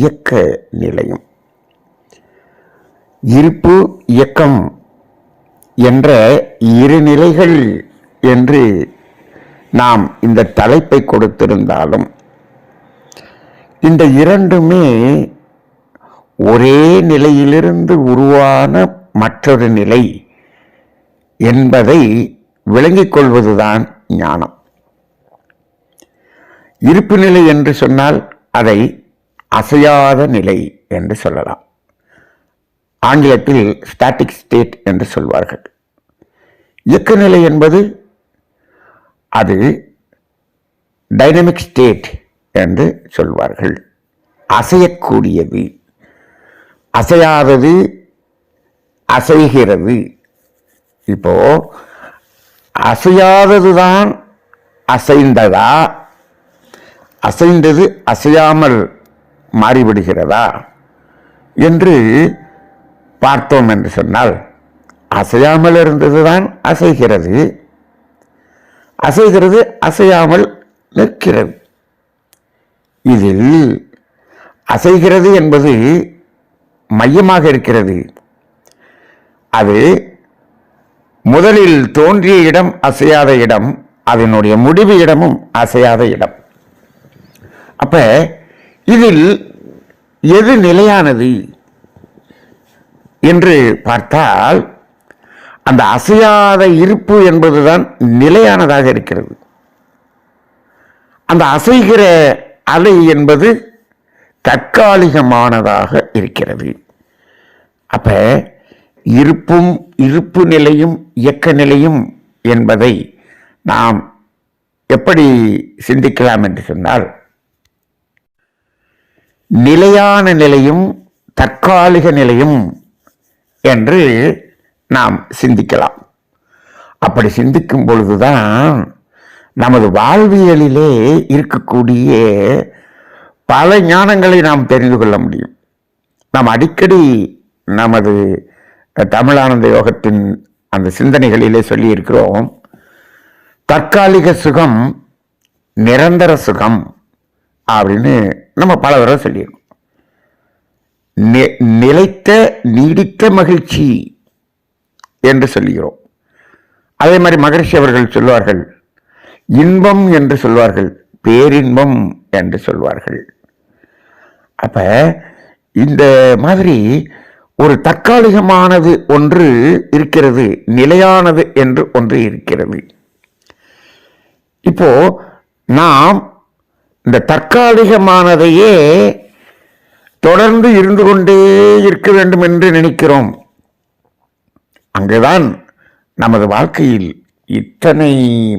இயக்க நிலையும். இருப்பு இயக்கம் என்ற இரு நிலைகள் என்று நாம் இந்த தலைப்பை கொடுத்திருந்தாலும் இந்த இரண்டுமே ஒரே நிலையிலிருந்து உருவான மற்றொரு நிலை என்பதை விளங்கிக் கொள்வதுதான் ஞானம். இருப்பு நிலை என்று சொன்னால் அதை அசையாத நிலை என்று சொல்லலாம். ஆங்கிலத்தில் ஸ்டாட்டிக் ஸ்டேட் என்று சொல்வார்கள். இயக்க நிலை என்பது அது டைனமிக் ஸ்டேட் என்று சொல்வார்கள். அசையக்கூடியது. அசையாதது அசைகிறது. இப்போ அசையாததுதான் அசைந்ததா? அசைந்தது அசையாமல் மாறிவிடுகிறதா என்று பார்த்தோம் என்று சொன்னால் அசையாமல் இருந்ததுதான் அசைகிறது. அசைகிறது அசையாமல் நிற்கிறது. இதில் அசைகிறது என்பது மையமாக இருக்கிறது. அது முதலில் தோன்றிய இடம் அசையாத இடம் அதனுடைய முடிவு இடமும் அசையாத இடம். அப்போ இதில் எது நிலையானது என்று பார்த்தால் அந்த அசையாத இருப்பு என்பதுதான் நிலையானதாக இருக்கிறது. அந்த அசைகிற அலை என்பது தற்காலிகமானதாக இருக்கிறது. அப்ப இருப்பும் இருப்பு நிலையும் இயக்க நிலையும் என்பதை நாம் எப்படி சிந்திக்கலாம் என்று சொன்னால் நிலையான நிலையும் தற்காலிக நிலையும் என்று நாம் சிந்திக்கலாம். அப்படி சிந்திக்கும் பொழுதுதான் நமது வாழ்வியலிலே இருக்கக்கூடிய பல ஞானங்களை நாம் தெரிந்து கொள்ள முடியும். நாம் அடிக்கடி நமது தமிழானந்த யோகத்தின் அந்த சிந்தனைகளிலே சொல்லியிருக்கிறோம் தற்காலிக சுகம் நிரந்தர சுகம் அப்படின்னு நம்ம பல தடவை சொல்லியிருக்கோம். நிலைத்த நீடித்த மகிழ்ச்சி என்று சொல்லுகிறோம். அதே மாதிரி மகரிஷி அவர்கள் சொல்வார்கள் இன்பம் என்று சொல்வார்கள் பேரின்பம் என்று சொல்வார்கள். அப்ப இந்த மாதிரி ஒரு தற்காலிகமானது ஒன்று இருக்கிறது நிலையானது என்று ஒன்று இருக்கிறது. இப்போ நாம் இந்த தற்காலிகமானதையே தொடர்ந்து இருந்து கொண்டே இருக்க வேண்டும் என்று நினைக்கிறோம். அங்குதான் நமது வாழ்க்கையில் இத்தனை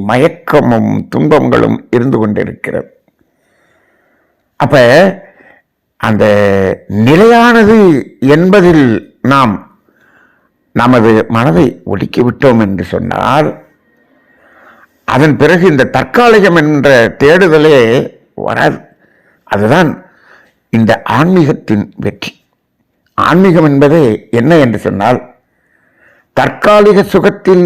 மயக்கமும் துன்பங்களும் இருந்து கொண்டிருக்கிறது. அப்ப அந்த நிலையானது என்பதில் நாம் நமது மனதை ஒடுக்கி விட்டோம் என்று சொன்னால் அதன் பிறகு இந்த தற்காலிகம் என்ற தேடுதலே வராது. அதுதான் இந்த ஆன்மீகத்தின் வெற்றி. ஆன்மீகம் என்பது என்ன என்று சொன்னால் தற்காலிக சுகத்தில்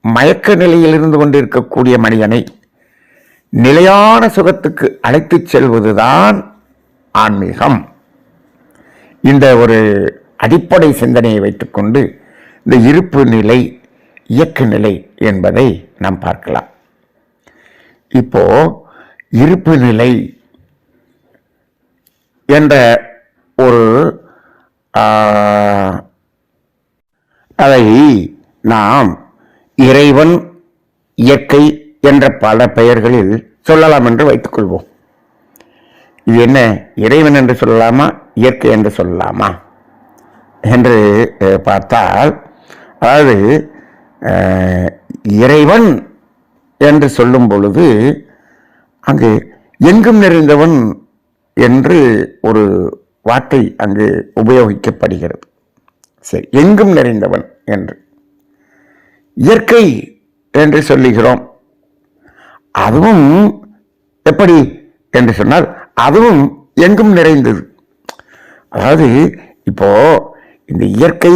மயக்க நிலையில் இருந்து கொண்டிருக்கக்கூடிய மனிதனை நிலையான சுகத்துக்கு அழைத்துச் செல்வதுதான் ஆன்மீகம். இந்த ஒரு அடிப்படை சிந்தனையை வைத்துக்கொண்டு இந்த இருப்பு நிலை இயக்க நிலை என்பதை நாம் பார்க்கலாம். இப்போ இருப்பு நிலை என்ற ஒரு அதை நாம் இறைவன் இயற்கை என்ற பல பெயர்களில் சொல்லலாம் என்று வைத்துக்கொள்வோம் இது என்ன? இறைவன் என்று சொல்லலாமா? இயற்கை என்று சொல்லலாமா? என்று பார்த்தால் அதாவது இறைவன் என்று சொல்லும் பொழுது அங்கு எங்கும் நிறைந்தவன் என்று ஒரு வார்த்தை அங்கு உபயோகிக்கப்படுகிறது. சரி எங்கும் நிறைந்தவன் என்று. இயற்கை என்று சொல்லுகிறோம். அதுவும் எப்படி என்று சொன்னால் அதுவும் எங்கும் நிறைந்தது. அதாவது இப்போ இந்த இயற்கை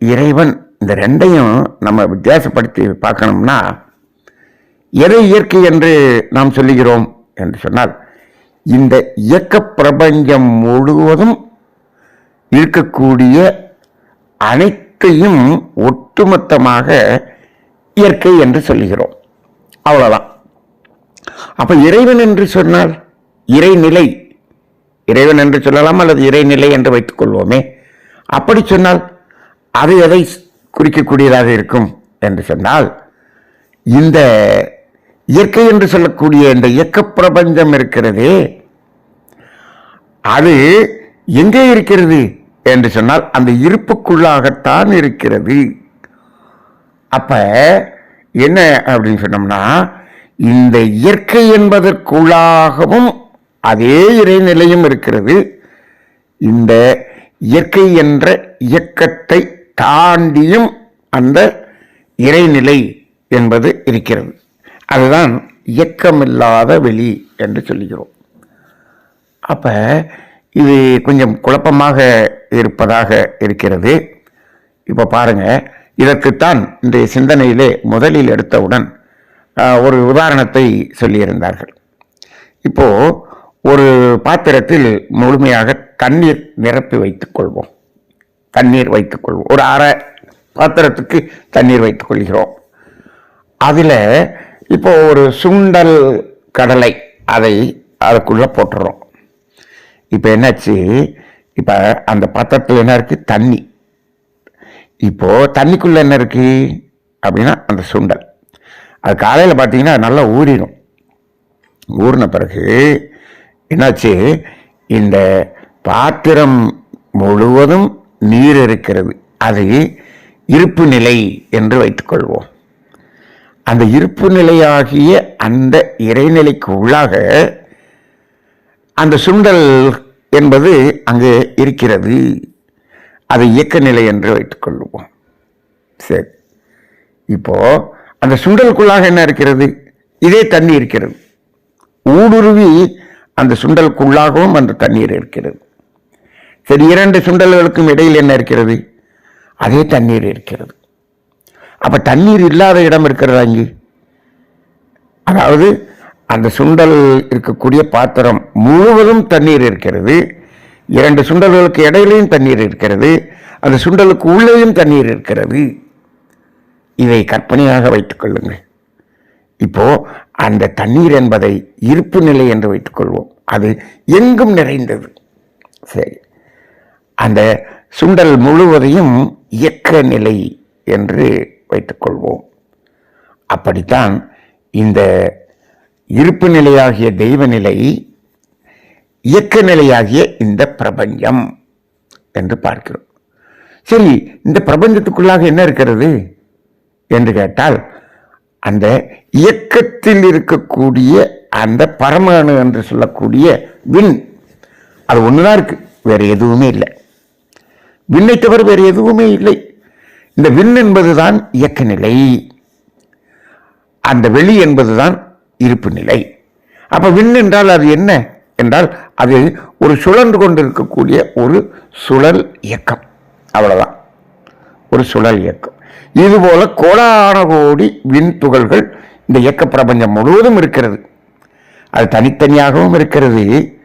இறைவன் இந்த ரெண்டையும் நம்ம வித்தியாசப்படுத்தி பார்க்கணும்னா எதை இயற்கை என்று நாம் சொல்லுகிறோம் என்று சொன்னால் இந்த இயக்க பிரபஞ்சம் முழுவதும் இருக்கக்கூடிய அனைத்தையும் ஒட்டுமொத்தமாக இயற்கை என்று சொல்லுகிறோம். அவ்வளவுதான். அப்ப இறைவன் என்று சொன்னால் இறைநிலை இறைவன் என்று சொல்லலாம் அல்லது இறைநிலை என்று வைத்துக் கொள்வோமே. அப்படி சொன்னால் அது எதை குறிக்கக்கூடியதாக இருக்கும் என்று சொன்னால் இந்த இயற்கை என்று சொல்லக்கூடிய இந்த இயக்க பிரபஞ்சம் இருக்கிறதே அது எங்கே இருக்கிறது என்று சொன்னால் அந்த இருப்புக்குள்ளாகத்தான் இருக்கிறது. அப்ப என்ன அப்படின்னு சொன்னோம்னா இந்த இயற்கை என்பதற்குள்ளாகவும் அதே இறைநிலையும் இருக்கிறது. இந்த இயற்கை என்ற இயக்கத்தை தாண்டியும் அந்த இறைநிலை என்பது இருக்கிறது. அதுதான் இயக்கமில்லாத வெளி என்று சொல்லுகிறோம். அப்போ இது கொஞ்சம் குழப்பமாக இருப்பதாக இருக்கிறது. இப்போ பாருங்கள் இதற்குத்தான் இன்றைய சிந்தனையிலே முதலில் எடுத்தவுடன் ஒரு உதாரணத்தை சொல்லியிருந்தார்கள். இப்போது ஒரு பாத்திரத்தில் முழுமையாக தண்ணீர் நிரப்பி வைத்துக் கொள்வோம். தண்ணீர் வைத்துக் கொள்வோம். ஒரு அரை பாத்திரத்துக்கு தண்ணீர் வைத்துக் கொள்கிறோம். அதில் இப்போ ஒரு சுண்டல் கடலை அதை அதுக்குள்ளே போட்டுறோம். இப்போ என்னாச்சு? இப்போ அந்த பாத்திரத்தில் என்ன இருக்குது தண்ணி. இப்போது தண்ணிக்குள்ளே என்ன இருக்குது அப்படின்னா அந்த சுண்டல். அது காலையில் பார்த்தீங்கன்னா நல்லா ஊறிடும். ஊறின பிறகு என்னாச்சு? இந்த பாத்திரம் முழுவதும் நீர் இருக்கிறது. அது இருப்பு நிலை என்று வைத்துக்கொள்வோம். அந்த இருப்பு நிலையாகிய அந்த இறைநிலைக்கு உள்ளாக அந்த சுண்டல் என்பது அங்கு இருக்கிறது. அது இயக்க நிலை என்று வைத்துக்கொள்வோம் சரி. இப்போ அந்த சுண்டலுக்குள்ளாக என்ன இருக்கிறது? இதே தண்ணி இருக்கிறது. ஊடுருவி அந்த சுண்டலுக்குள்ளாகவும் அந்த தண்ணீர் இருக்கிறது. சரி இரண்டு சுண்டல்களுக்கும் இடையில் என்ன இருக்கிறது? அதே தண்ணீர் இருக்கிறது. அப்போ தண்ணீர் இல்லாத இடம் இருக்கிறதா இங்கு? அதாவது அந்த சுண்டல் இருக்கக்கூடிய பாத்திரம் முழுவதும் தண்ணீர் இருக்கிறது. இரண்டு சுண்டல்களுக்கு இடையிலையும் தண்ணீர் இருக்கிறது. அந்த சுண்டலுக்கு உள்ளேயும் தண்ணீர் இருக்கிறது. இதை கற்பனையாக வைத்துக்கொள்ளுங்கள் இப்போ அந்த தண்ணீர் என்பதை இருப்பு நிலை என்று வைத்துக்கொள்வோம் அது எங்கும் நிறைந்தது. சரி. அந்த சுண்டல் முழுவதையும் இயக்க நிலை என்று வைத்துக் கொள்வோம் அப்படித்தான் இந்த இருப்பு நிலையாகிய தெய்வ நிலை இயக்க நிலையாகிய இந்த பிரபஞ்சம் என்று பார்க்கிறோம். சரி இந்த பிரபஞ்சத்துக்குள்ளாக என்ன இருக்கிறது என்று கேட்டால் அந்த இயக்கத்தில் இருக்கக்கூடிய அந்த பரமாணு என்று சொல்லக்கூடிய விண் அது ஒண்ணுதான் இருக்கு வேற எதுவுமே இல்லை. விண்ணை தவிர வேறு எதுவுமே இல்லை. இந்த விண் என்பதுதான் இயக்க நிலை அந்த வெளி என்பதுதான் இருப்பு நிலை அப்ப விண் என்றால் அது என்ன? என்றால் அது ஒரு சுழன்று கொண்டிருக்கக்கூடிய ஒரு சுழல் இயக்கம். அவ்வளவுதான். ஒரு சுழல் இயக்கம். இதுபோல கோடான கோடி விண் துகள்கள் இந்த இயக்க பிரபஞ்சம் முழுவதும் இருக்கிறது. அது தனித்தனியாகவும் இருக்கிறது.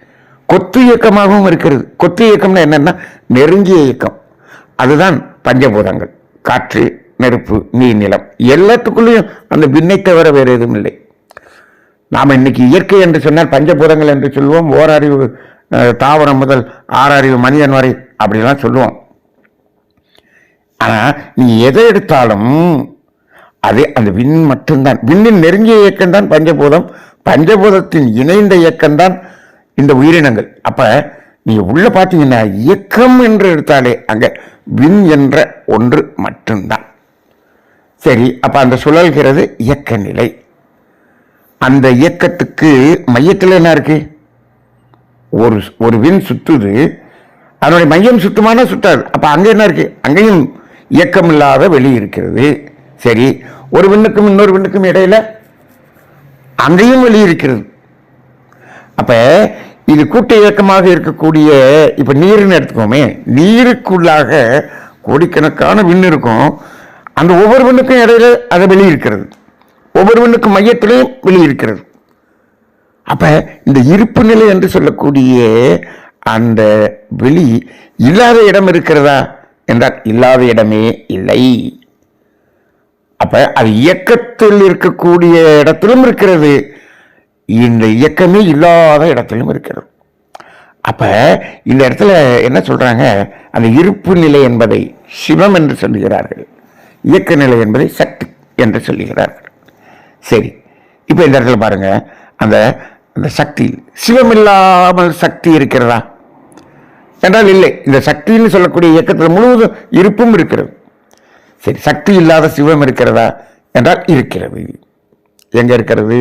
கொத்து இயக்கமாகவும் இருக்கிறது. கொத்து இயக்கம்னா என்னென்னா நெருங்கிய இயக்கம். அதுதான் பஞ்சபூதங்கள். காற்று நெருப்பு நீர் நிலம் எல்லாத்துக்குள்ளேயும் அந்த விண்ணை தவிர வேறு எதுவும் இல்லை. நாம் இன்னைக்கு இயற்கை என்று சொன்னால் பஞ்சபூதங்கள் என்று சொல்லுவோம் ஓரறிவு அஹ், தாவரம் முதல் ஆறறிவு மனிதன் வரை அப்படிலாம் சொல்லுவோம். ஆனா நீ எதை எடுத்தாலும் அது அந்த விண் மட்டும்தான். விண்ணின் நெருங்கிய இயக்கம்தான் பஞ்சபூதம். பஞ்சபூதத்தின் இணைந்த இயக்கம்தான் இந்த உயிரினங்கள். அப்ப நீ உள்ள பார்த்தீங்கன்னா இயக்கம் என்று எடுத்தாலே அங்கே வின் என்ற ஒன்று மட்டும்தான். சரி அப்ப அந்த சுழல்கிறது இயக்க நிலை. அந்த இயக்கத்துக்கு மையத்தில் என்ன இருக்கு? ஒரு ஒரு வின் சுற்றுது. அதனுடைய மையம் சுத்தமான சுத்தாது அப்ப அங்கே என்ன இருக்கு? அங்கேயும் இயக்கம் இல்லாத வெளி இருக்கிறது. சரி ஒரு விண்ணுக்கும் இன்னொரு விண்ணுக்கும் இடையில அங்கேயும் வெளி இருக்கிறது. அப்ப இது கூட்ட இயக்கமாக இருக்கக்கூடிய இப்ப நீர்னு எடுத்துக்கோமே நீருக்குள்ளாக கோடிக்கணக்கான விண் இருக்கும். அந்த ஒவ்வொரு விண்ணுக்கும் இடையில அதை வெளி இருக்கிறது ஒவ்வொரு விண்ணுக்கும் மையத்திலையும் வெளி இருக்கிறது அப்ப இந்த இருப்பு நிலை என்று சொல்லக்கூடிய அந்த வெளி இல்லாத இடம் இருக்கிறதா? என்றால் இல்லாத இடமே இல்லை. அப்ப அது இயக்கத்தில் இருக்கக்கூடிய இடத்திலும் இருக்கிறது. இந்த இயக்கமே இல்லாத இடத்திலும் இருக்கிறது அப்போ இந்த இடத்துல என்ன சொல்கிறாங்க அந்த இருப்பு நிலை என்பதை சிவம் என்று சொல்லுகிறார்கள். இயக்க நிலை என்பதை சக்தி என்று சொல்லுகிறார்கள். சரி இப்போ இந்த இடத்துல பாருங்கள் அந்த அந்த சக்தி சிவம் இல்லாமல் சக்தி இருக்கிறதா? என்றால் இல்லை. இந்த சக்தின்னு சொல்லக்கூடிய இயக்கத்தில் முழுவதும் இருப்பும் இருக்கிறது. சரி சக்தி இல்லாத சிவம் இருக்கிறதா? என்றால் இருக்கிறது. எங்கே இருக்கிறது?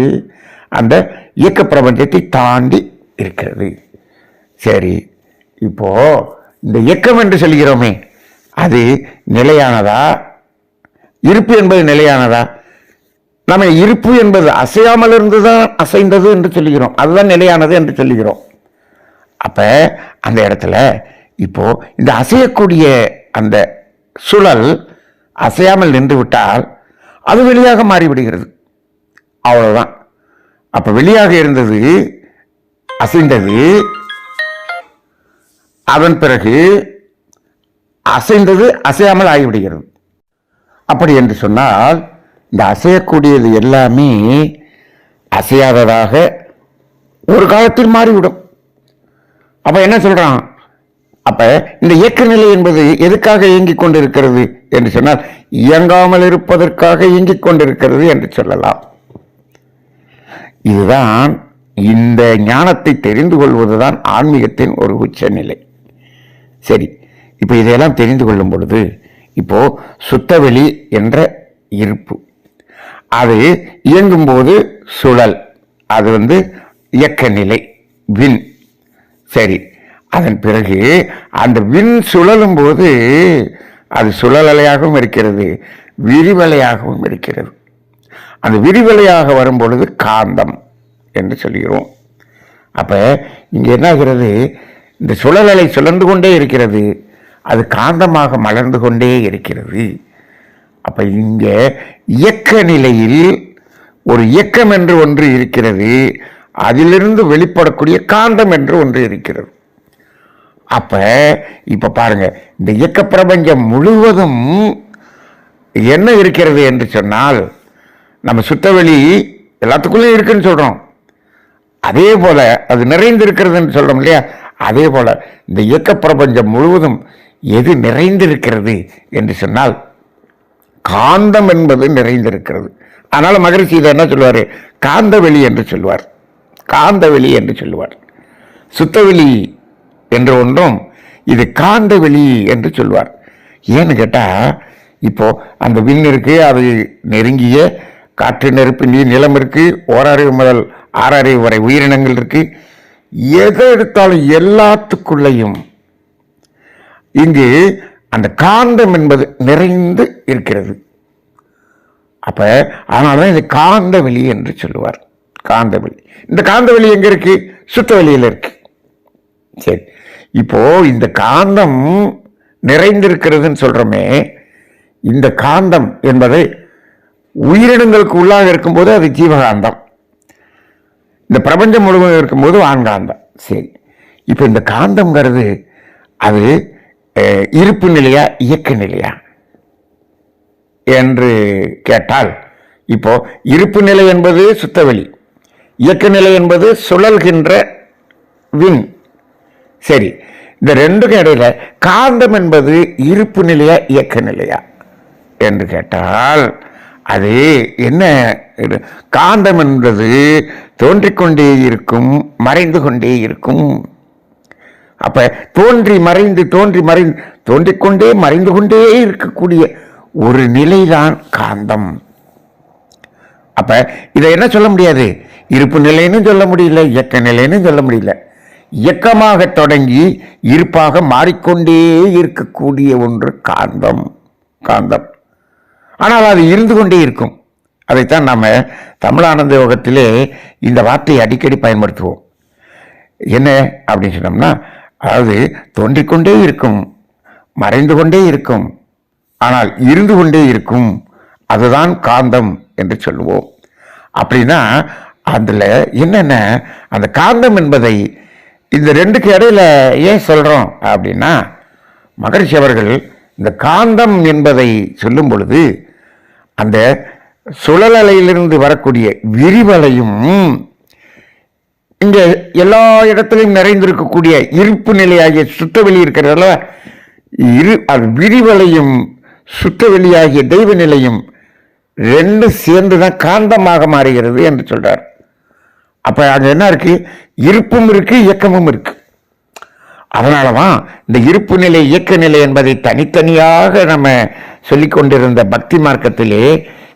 அந்த இயக்க பிரபஞ்சத்தை தாண்டி இருக்கிறது. சரி இப்போ இந்த இயக்கம் என்று சொல்கிறோமே அது நிலையானதா? இருப்பு என்பது நிலையானதா? நம்ம இருப்பு என்பது அசையாமல் இருந்து தான் அசைந்தது என்று சொல்லுகிறோம் அதுதான் நிலையானது என்று சொல்லுகிறோம் அப்போ அந்த இடத்துல இப்போ இந்த அசையக்கூடிய அந்த சுழல் அசையாமல் நின்று விட்டால் அது வெளியாக மாறிவிடுகிறது. அவ்வளோதான் அப்ப வெளியாக இருந்தது அசைந்தது. அதன் பிறகு அசைந்தது அசையாமல் ஆகிவிடுகிறது. அப்படி என்று சொன்னால் இந்த அசையக்கூடியது எல்லாமே அசையாததாக ஒரு காலத்தில் மாறிவிடும். அப்ப என்ன சொல்றான்? அப்ப இந்த இயக்க நிலை என்பது எதுக்காக இயங்கிக் கொண்டிருக்கிறது என்று சொன்னால் இயங்காமல் இருப்பதற்காக இயங்கிக் கொண்டிருக்கிறது என்று சொல்லலாம். இதுதான் இந்த ஞானத்தை தெரிந்து கொள்வதுதான் ஆன்மீகத்தின் ஒரு உச்சநிலை. சரி இப்போ இதையெல்லாம் தெரிந்து கொள்ளும் பொழுது இப்போது சுத்தவெளி என்ற இருப்பு. அது இயங்கும்போது சுழல். அது வந்து இயக்க நிலை வின். சரி அதன் பிறகு அந்த வின் சுழலும் போது அது சுழலலையாகவும் இருக்கிறது விரிவலையாகவும் இருக்கிறது. அந்த விரிவலையாக வரும் பொழுது காந்தம் என்று சொல்கிறோம். அப்போ இங்கே என்ன ஆகிறது இந்த சுழலலை சுழந்து கொண்டே இருக்கிறது. அது காந்தமாக மலர்ந்து கொண்டே இருக்கிறது. அப்போ இங்கே இயக்க நிலையில் ஒரு இயக்கம் என்று ஒன்று இருக்கிறது. அதிலிருந்து வெளிப்படக்கூடிய காந்தம் என்று ஒன்று இருக்கிறது. அப்போ இப்போ பாருங்க இந்த இயக்க பிரபஞ்சம் முழுவதும் என்ன இருக்கிறது என்று சொன்னால் நம்ம சுத்தவெளி எல்லாத்துக்குள்ளேயும் இருக்குன்னு சொல்கிறோம் அதே போல் அது நிறைந்திருக்கிறதுன்னு சொல்கிறோம் இல்லையா? அதே போல் இந்த இயக்க பிரபஞ்சம் முழுவதும் எது நிறைந்திருக்கிறது என்று சொன்னால் காந்தம் என்பது நிறைந்திருக்கிறது. அதனால் மகரிஷி இதை என்ன சொல்லுவார்? காந்தவெளி என்று சொல்லுவார். காந்தவெளி என்று சொல்லுவார். சுத்தவெளி என்று ஒன்றும் இது காந்தவெளி என்று சொல்வார் ஏன்னு கேட்டால் இப்போ அந்த விண் அது நெருங்கிய காற்று நெருப்பு நீர் நிலம் இருக்குது ஓராறிவு முதல் ஆறறிவு வரை உயிரினங்கள் இருக்குது எதை எடுத்தாலும் எல்லாத்துக்குள்ளேயும் இங்கு அந்த காந்தம் என்பது நிறைந்து இருக்கிறது. அப்போ அதனால தான் இது காந்தவெளி என்று சொல்லுவார். காந்தவெளி. இந்த காந்தவெளி இருக்குது சுத்த வெளியில் இருக்குது சரி. இப்போ இந்த காந்தம் நிறைந்திருக்கிறதுன்னு சொல்கிறோமே இந்த காந்தம் என்பதை உயிரினங்களுக்கு உள்ளாக இருக்கும்போது அது ஜீவகாந்தம். இந்த பிரபஞ்சம் முழுவதும் இருக்கும்போது வான்காந்தம். சரி. இப்போ இந்த காந்தம்ங்கிறது அது இருப்பு நிலையா இயக்க நிலையா? என்று கேட்டால் இப்போ இருப்பு நிலை என்பது சுத்தவெளி இயக்க நிலை என்பது சுழல்கின்ற வின் சரி. இந்த ரெண்டுக்கும் இடையில காந்தம் என்பது இருப்பு நிலையா இயக்க நிலையா? என்று கேட்டால் அது என்ன இது? காந்தம் என்பது தோன்றிக்கொண்டே இருக்கும் மறைந்து கொண்டே இருக்கும். அப்ப தோன்றி மறைந்து தோன்றி மறைந்து தோன்றிக்கொண்டே மறைந்து கொண்டே இருக்கக்கூடிய ஒரு நிலைதான் காந்தம். அப்ப இதை என்ன சொல்ல முடியாது? இருப்பு நிலைன்னு சொல்ல முடியல இயக்க நிலைன்னு சொல்ல முடியல. இயக்கமாக தொடங்கி இருப்பாக மாறிக்கொண்டே இருக்கக்கூடிய ஒன்று காந்தம். காந்தம். ஆனால் அது இருந்து கொண்டே இருக்கும். அதைத்தான் நாம் தமிழானந்த யோகத்திலே இந்த வார்த்தையை அடிக்கடி பயன்படுத்துவோம். என்ன அப்படின்னு சொன்னோம்னா அதாவது தோன்றிக்கொண்டே இருக்கும் மறைந்து கொண்டே இருக்கும் ஆனால் இருந்து கொண்டே இருக்கும் அதுதான் காந்தம் என்று சொல்லுவோம். அப்படின்னா அதில் என்னென்ன அந்த காந்தம் என்பதை இந்த ரெண்டுக்கு இடையில ஏன் சொல்கிறோம் அப்படின்னா மகரிஷி அவர்கள் இந்த காந்தம் என்பதை சொல்லும் பொழுது அந்த சுழலலையிலிருந்து வரக்கூடிய விரிவலையும் இங்கே எல்லா இடத்துலையும் நிறைந்திருக்கக்கூடிய இருப்பு நிலையாகிய சுத்தவெளி இருக்கிறதால இரு அது விரிவலையும் சுத்தவெளியாகிய தெய்வ நிலையும் ரெண்டும் சேர்ந்து தான் காந்தமாக மாறுகிறது என்று சொல்கிறார் அப்போ அது என்ன இருக்குது இருப்பும் இருக்குது இயக்கமும் இருக்குது அதனால தான் இந்த இருப்பு நிலை இயக்க நிலை என்பதை தனித்தனியாக நம்ம சொல்லிக் கொண்டிருந்த பக்தி மார்க்கத்திலே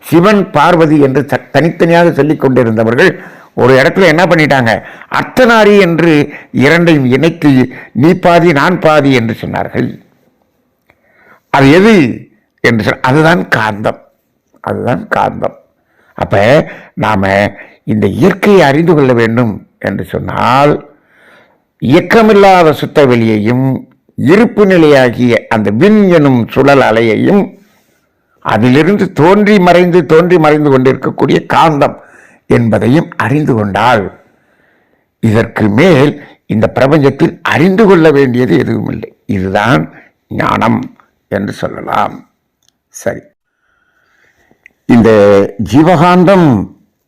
சிவன் பார்வதி என்று தனித்தனியாக சொல்லிக் கொண்டிருந்தவர்கள் ஒரு இடத்துல என்ன பண்ணிட்டாங்க? அர்த்தநாரி என்று இரண்டையும் இணைத்து நீ பாதி நான் பாதி என்று சொன்னார்கள். அது எது என்று சொன்ன அதுதான் காந்தம். அதுதான் காந்தம். அப்போ நாம் இந்த இயற்கையை அறிந்து கொள்ள வேண்டும் என்று சொன்னால் இயக்கமில்லாத சுத்த வெளியையும் இருப்பு நிலையாகிய அந்த விண் எனும் சுழல் அலையையும் அதிலிருந்து தோன்றி மறைந்து தோன்றி மறைந்து கொண்டிருக்கக்கூடிய காந்தம் என்பதையும் அறிந்து கொண்டால் இதற்கு மேல் இந்த பிரபஞ்சத்தில் அறிந்து கொள்ள வேண்டியது எதுவும் இல்லை இதுதான் ஞானம் என்று சொல்லலாம். சரி. இந்த ஜீவகாந்தம்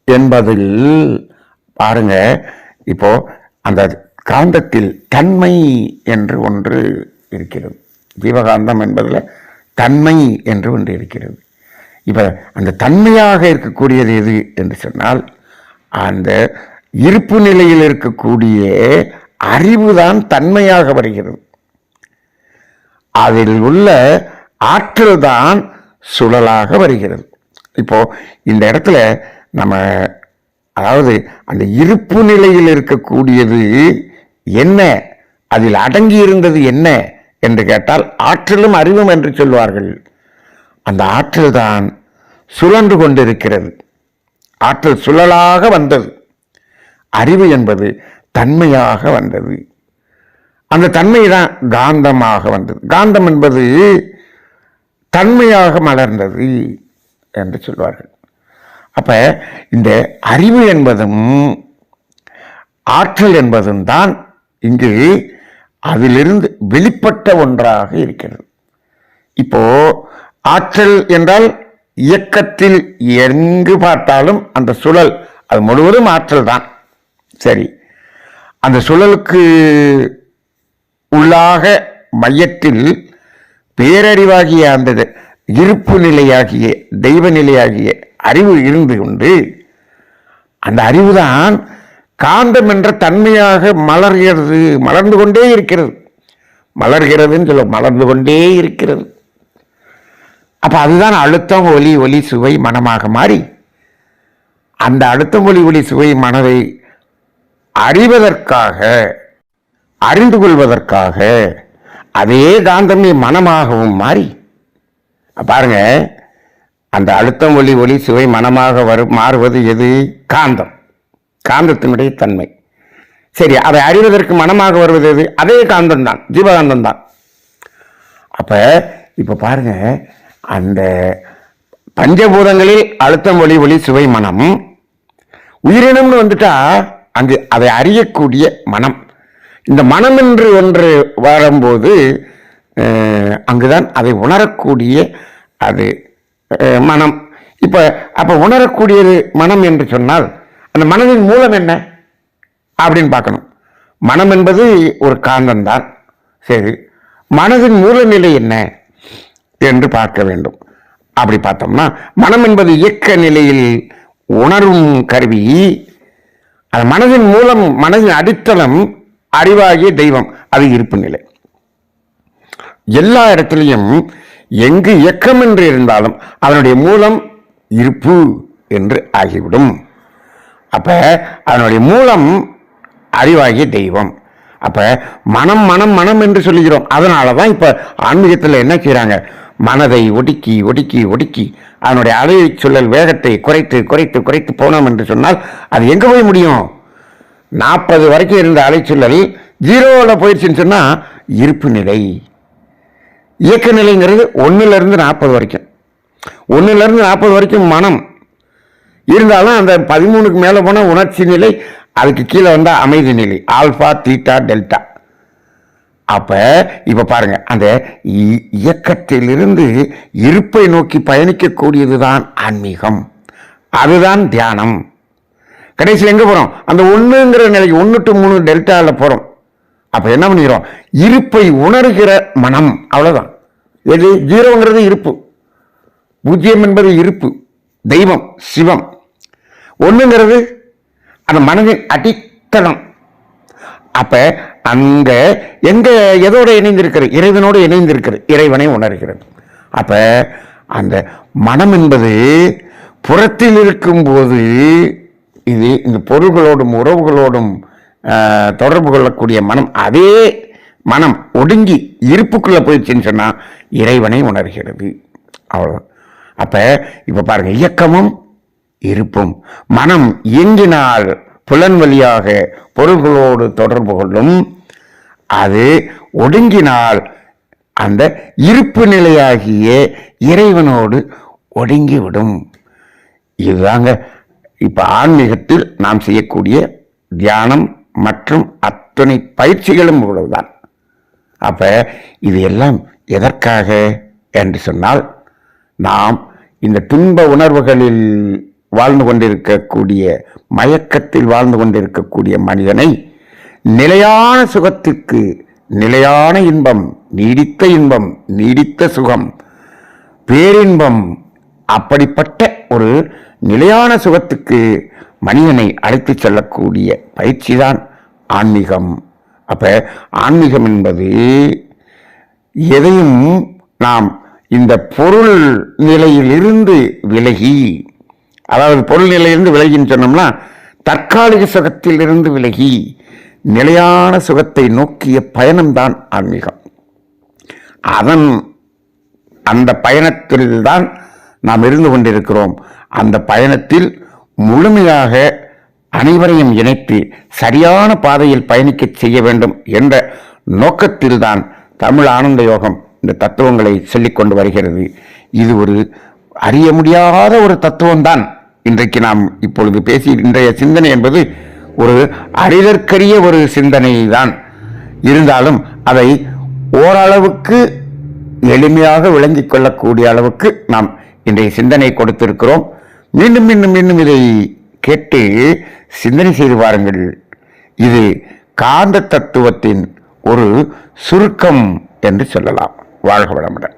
என்பதில் பாருங்க இப்போ அந்த காந்தத்தில் தன்மை என்று ஒன்று இருக்கிறது. ஜீவகாந்தம் என்பதில் தன்மை என்று ஒன்று இருக்கிறது. இப்போ அந்த தன்மையாக இருக்கக்கூடியது எது என்று சொன்னால் அந்த இருப்பு நிலையில் இருக்கக்கூடிய அறிவுதான் தன்மையாக வருகிறது. அதில் உள்ள ஆற்றல் தான் சுழலாக வருகிறது. இப்போ இந்த இடத்துல நம்ம அதாவது அந்த இருப்பு நிலையில் இருக்கக்கூடியது என்ன? அதில் அடங்கி இருந்தது என்ன? என்று கேட்டால் ஆற்றலும் அறிவும் என்று சொல்வார்கள். அந்த ஆற்றல் தான் சுழன்று கொண்டிருக்கிறது. ஆற்றல் சுழலாக வந்தது. அறிவு என்பது தன்மையாக வந்தது. அந்த தன்மை தான் காந்தமாக வந்தது. காந்தம் என்பது தன்மையாக மலர்ந்தது என்று சொல்வார்கள். அப்போ இந்த அறிவு என்பதும் ஆற்றல் என்பதும் தான் இங்கு அதிலிருந்து வெளிப்பட்ட ஒன்றாக இருக்கிறது. இப்போ ஆற்றல் என்றால் இயக்கத்தில் எங்கு பார்த்தாலும் அந்த சுழல் அது முழுவதும் ஆற்றல் தான். சரி. அந்த சுழலுக்கு உள்ளாக மையத்தில் பேரறிவாகிய அந்த இருப்பு நிலையாகிய தெய்வ நிலையாகிய அறிவு இருந்து கொண்டு அந்த அறிவுதான் காந்தம் என்ற தன்மையாக மலர்கிறது மலர்ந்து கொண்டே இருக்கிறது. மலர்கிறதுன்னு சொல்ல மலர்ந்து கொண்டே இருக்கிறது. அப்போ அதுதான் அழுத்தம் ஒலி ஒலி சுவை மனமாக மாறி. அந்த அழுத்தம் ஒலி ஒலி சுவை மனதை அறிவதற்காக அறிந்து கொள்வதற்காக அதே காந்தமே மனமாகவும் மாறி. பாருங்க. அந்த அழுத்தம் ஒலி ஒலி சுவை மனமாக வரும் மாறுவது எது? காந்தம். காந்தத்தினுடைய தன்மை. சரி அதை அறிவதற்கு மனமாக வருவது எது? அதே காந்தம் தான் ஜீவகாந்தம் தான் அப்போ இப்போ பாருங்க அந்த பஞ்சபூதங்களில் அழுத்தம் ஒளி ஒளி சுவை மனம் உயிரினம்னு வந்துட்டா அங்கு அதை அறியக்கூடிய மனம். இந்த மனம் என்று ஒன்று வரும்போது அங்குதான் அதை உணரக்கூடிய அது மனம். இப்போ அப்போ உணரக்கூடியது மனம் என்று சொன்னால் அந்த மனதின் மூலம் என்ன அப்படின்னு பார்க்கணும். மனம் என்பது ஒரு காந்தம்தான். சரி மனதின் மூலநிலை என்ன என்று பார்க்க வேண்டும். அப்படி பார்த்தோம்னா மனம் என்பது இயக்க நிலையில் உணரும் கருவி. அந்த மனதின் மூலம் மனதின் அடித்தளம் அறிவாகிய தெய்வம். அது இருப்பு நிலை. எல்லா இடத்துலையும் எங்கு இயக்கம் என்று இருந்தாலும் அதனுடைய மூலம் இருப்பு என்று ஆகிவிடும். அப்போ அதனுடைய மூலம் அறிவாகிய தெய்வம். அப்போ மனம் மனம் மனம் என்று சொல்லுகிறோம். அதனால தான் இப்போ ஆன்மீகத்தில் என்ன செய்கிறாங்க மனதை ஒடுக்கி ஒடுக்கி ஒடுக்கி அதனுடைய அலை சொல்லல் வேகத்தை குறைத்து குறைத்து குறைத்து போனோம் என்று சொன்னால் அது எங்கே போய் முடியும்? நாற்பது வரைக்கும் இருந்த அலைச்சொல்லல் ஜீரோவில் போயிடுச்சுன்னு சொன்னால் இருப்பு நிலை. இயக்க நிலைங்கிறது ஒன்றுலேருந்து நாற்பது வரைக்கும். ஒன்றுலேருந்து நாற்பது வரைக்கும் மனம் இருந்தாலும் அந்த பதிமூணுக்கு மேலே போனால் உணர்ச்சி நிலை அதுக்கு கீழே வந்தால் அமைதி நிலை. Alpha theta delta. அப்போ இப்போ பாருங்கள் அந்த இயக்கத்திலிருந்து இருப்பை நோக்கி பயணிக்கக்கூடியது தான் ஆன்மீகம். அதுதான் தியானம். கடைசியில் எங்கே போகிறோம் அந்த ஒன்றுங்கிற நிலைக்கு ஒன்று டு மூணு டெல்டாவில் போகிறோம் அப்போ என்ன பண்ணிக்கிறோம்? இருப்பை உணர்கிற மனம் அவ்வளோதான் எது? ஜீரோங்கிறது இருப்பு. பூஜ்ஜியம் என்பது இருப்பு. தெய்வம் சிவம். ஒன்றுங்கிறது அந்த மனதின் அடித்தளம். அப்போ அங்கே எங்கே எதோடு இணைந்திருக்கிறது? இறைவனோடு இணைந்திருக்கிறது. இறைவனை உணர்கிறது. அப்போ அந்த மனம் என்பது புறத்தில் இருக்கும்போது இது இந்த பொருள்களோடும் உறவுகளோடும் தொடர்பு கொள்ளக்கூடிய மனம் அதே மனம் ஒடுங்கி இருப்புக்குள்ளே போயிடுச்சுன்னு சொன்னால் இறைவனை உணர்கிறது. அவ்வளோ அப்போ இப்போ பாருங்கள் இயக்கமும் இருப்போம். மனம் இயங்கினால் புலன் வழியாக பொருள்களோடு தொடர்பு கொள்ளும். அது ஒடுங்கினால் அந்த இருப்பு நிலையாகிய இறைவனோடு ஒடுங்கிவிடும். இதுதாங்க இப்போ ஆன்மீகத்தில் நாம் செய்யக்கூடிய தியானம் மற்றும் அத்தனை பயிற்சிகளும் இவ்வளவுதான். அப்போ இது எல்லாம் எதற்காக? என்று சொன்னால் நாம் இந்த துன்ப உணர்வுகளில் வாழ்ந்து கொண்டிருக்கக்கூடிய மயக்கத்தில் வாழ்ந்து கொண்டிருக்கக்கூடிய மனிதனை நிலையான சுகத்திற்கு நிலையான இன்பம் நீடித்த இன்பம் நீடித்த சுகம் பேரின்பம் அப்படிப்பட்ட ஒரு நிலையான சுகத்துக்கு மனிதனை அழைத்து செல்லக்கூடிய பயிற்சி தான் ஆன்மீகம். அப்ப ஆன்மீகம் என்பது எதையும் நாம் இந்த பொருள் நிலையிலிருந்து விலகி அதாவது பொருள் நிலையிலிருந்து விலகின்னு சொன்னோம்னா தற்காலிக சுகத்திலிருந்து விலகி நிலையான சுகத்தை நோக்கிய பயணம்தான் ஆன்மீகம். அதன் அந்த பயணத்தில்தான் நாம் இருந்து கொண்டிருக்கிறோம். அந்த பயணத்தில் முழுமையாக அனைவரையும் இணைத்து சரியான பாதையில் பயணிக்கச் செய்ய வேண்டும் என்ற நோக்கத்தில்தான் தமிழ் ஆனந்த யோகம் இந்த தத்துவங்களை சொல்லிக்கொண்டு வருகிறது. இது ஒரு அறிய முடியாத ஒரு தத்துவம்தான். இன்றைக்கு நாம் இப்பொழுது பேசி இன்றைய சிந்தனை என்பது ஒரு அறிதற்கரிய ஒரு சிந்தனை தான் இருந்தாலும் அதை ஓரளவுக்கு எளிமையாக விளங்கிக் கொள்ளக்கூடிய அளவுக்கு நாம் இன்றைய சிந்தனை கொடுத்திருக்கிறோம். மீண்டும் மீண்டும் மீண்டும் இதை கேட்டு சிந்தனை செய்து பாருங்கள். இது காந்த தத்துவத்தின் ஒரு சுருக்கம் என்று சொல்லலாம். வாழ்க வளமுடன்.